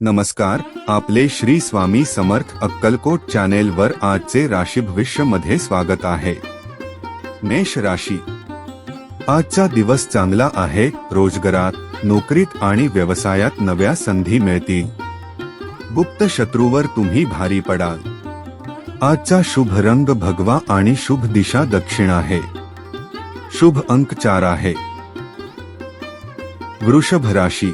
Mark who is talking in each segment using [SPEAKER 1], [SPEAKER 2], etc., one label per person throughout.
[SPEAKER 1] नमस्कार आपले श्री स्वामी समर्थ अक्कलकोट चॅनेल वर आजचे राशी भविष्यमध्ये स्वागत आहे. मेष राशी. आजचा दिवस चांगला आहे रोजगारात नोकरीत आणि व्यवसायात नव्या संधी मिळतील. गुप्त शत्रूवर तुम्ही भारी पडाल. आजचा शुभ रंग भगवा आणि शुभ दिशा दक्षिण आहे. शुभ अंक चार आहे. वृषभ राशी.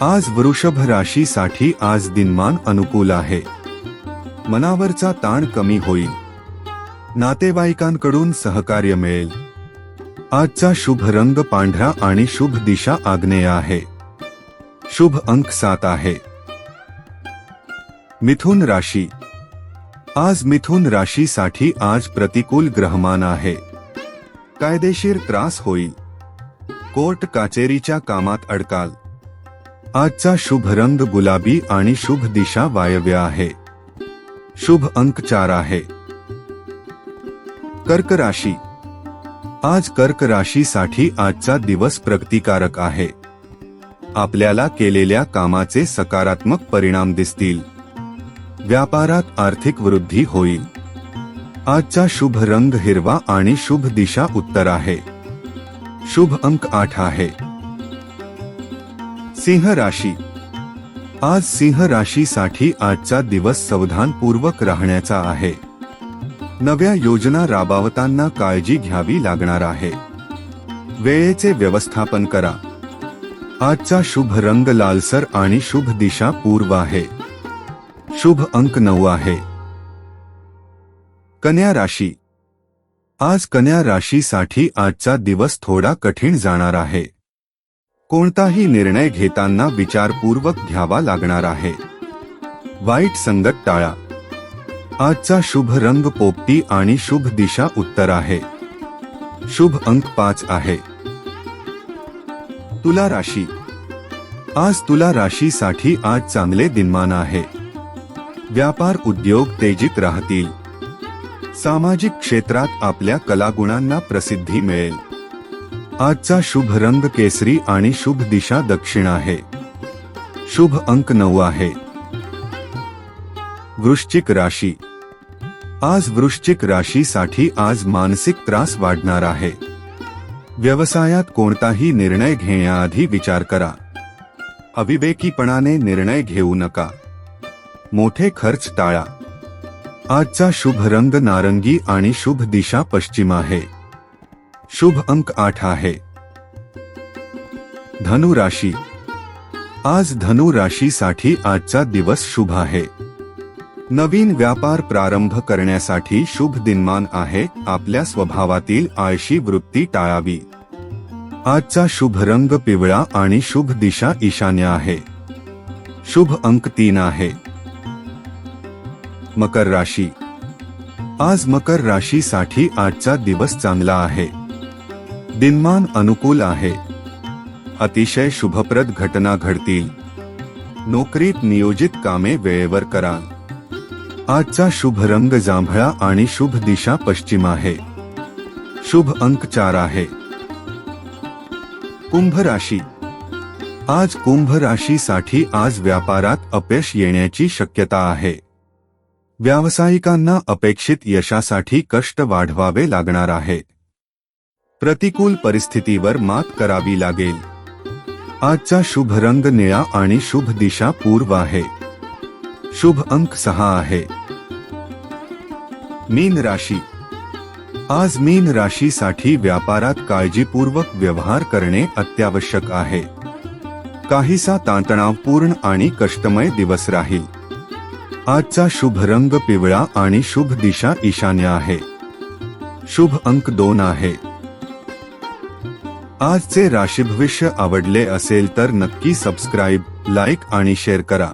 [SPEAKER 1] आज वृषभ राशीसाठी आज दिनमान अनुकूल आहे. मनावरचा ताण कमी होईल. नातेवाईकांकडून सहकार्य मिळेल. आजचा शुभ रंग पांढरा आणि शुभ दिशा आग्नेय आहे. शुभ अंक सात आहे. मिथुन राशी. आज मिथुन राशीसाठी आज प्रतिकूल ग्रहमान आहे. कायदेशीर त्रास होईल. कोर्ट काचेरीच्या कामात अडकाल. आजचा शुभ रंग गुलाबी आणि शुभ दिशा वायव्य आहे. शुभ अंक चार आहे. कर्क राशी. आज कर्क राशीसाठी आजचा दिवस प्रगतिकारक आहे. आपल्याला केलेल्या कामाचे सकारात्मक परिणाम दिसतील. व्यापारात आर्थिक वृद्धी होईल. आजचा शुभ रंग हिरवा आणि शुभ दिशा उत्तर आहे. शुभ अंक आठ आहे. सिंह राशी. आज सिंह राशीसाठी आजचा दिवस सावधानपूर्वक राहण्याचा आहे. नव्या योजना राबवताना काळजी घ्यावी लागणार आहे. वेळेचे व्यवस्थापन करा. आजचा शुभ रंग लालसर आणि शुभ दिशा पूर्व आहे. शुभ अंक नऊ आहे. कन्या राशी. आज कन्या राशीसाठी आजचा दिवस थोडा कठीण जाणार आहे. कोणताही निर्णय घेताना विचारपूर्वक घ्यावा लागणार आहे. वाईट संगत टाळा. आजचा शुभ रंग पोपटी आणि शुभ दिशा उत्तर आहे. शुभ अंक पाच आहे. तुला राशी. आज तुला राशीसाठी आज चांगले दिनमान आहे. व्यापार उद्योग तेजीत राहतील. सामाजिक क्षेत्रात आपल्या कलागुणांना प्रसिद्धी मिळेल. आजचा शुभ रंग केसरी आणि शुभ दिशा दक्षिण आहे. शुभ अंक नऊ आहे. वृश्चिक राशी. आज वृश्चिक राशीसाठी आज मानसिक त्रास वाढणार आहे. व्यवसायात कोणताही निर्णय घेण्याआधी विचार करा. अविवेकीपणाने निर्णय घेऊ नका. मोठे खर्च टाळा. आजचा शुभ रंग नारंगी आणि शुभ दिशा पश्चिम आहे. शुभ अंक आठ आहे. धनु राशी. आज धनु राशीसाठी आजचा दिवस शुभ आहे. नवीन व्यापार प्रारंभ करण्यासाठी शुभ दिनमान आहे. आपल्या स्वभावातील आळशी वृत्ती टाळावी. आजचा शुभ रंग पिवळा आणि शुभ दिशा ईशान्य आहे. शुभ अंक तीन आहे. मकर राशी. आज मकर राशीसाठी आजचा दिवस चांगला आहे. दिनमान अनुकूल आहे. अतिशय शुभप्रद घटना घडतील. नोकरीत नियोजित कामे वेळेवर करा. आजचा शुभ रंग जांभळा आणि शुभ दिशा पश्चिम आहे. शुभ अंक चार आहे. कुंभ राशी. आज कुंभ राशीसाठी आज व्यापारात अपयश येण्याची शक्यता आहे. व्यावसायिकांना अपेक्षित यशासाठी कष्ट वाढवावे लागणार आहेत प्रतिकूल परिस्थितीवर मात करावी लागेल. आजचा शुभ रंग निळा आणि शुभ दिशा पूर्व आहे. शुभ अंक सहा आहे. मीन राशी. आज मीन राशीसाठी व्यापारात काळजीपूर्वक व्यवहार करणे अत्यावश्यक आहे. काहीसा ताणतणावपूर्ण आणि कष्टमय दिवस राहील. आजचा शुभ रंग पिवळा आणि शुभ दिशा ईशान्य आहे. शुभ अंक दोन आहे. आजचे राशी भविष्य आवडले असेल तर नक्की सबस्क्राईब लाईक आणि शेअर करा.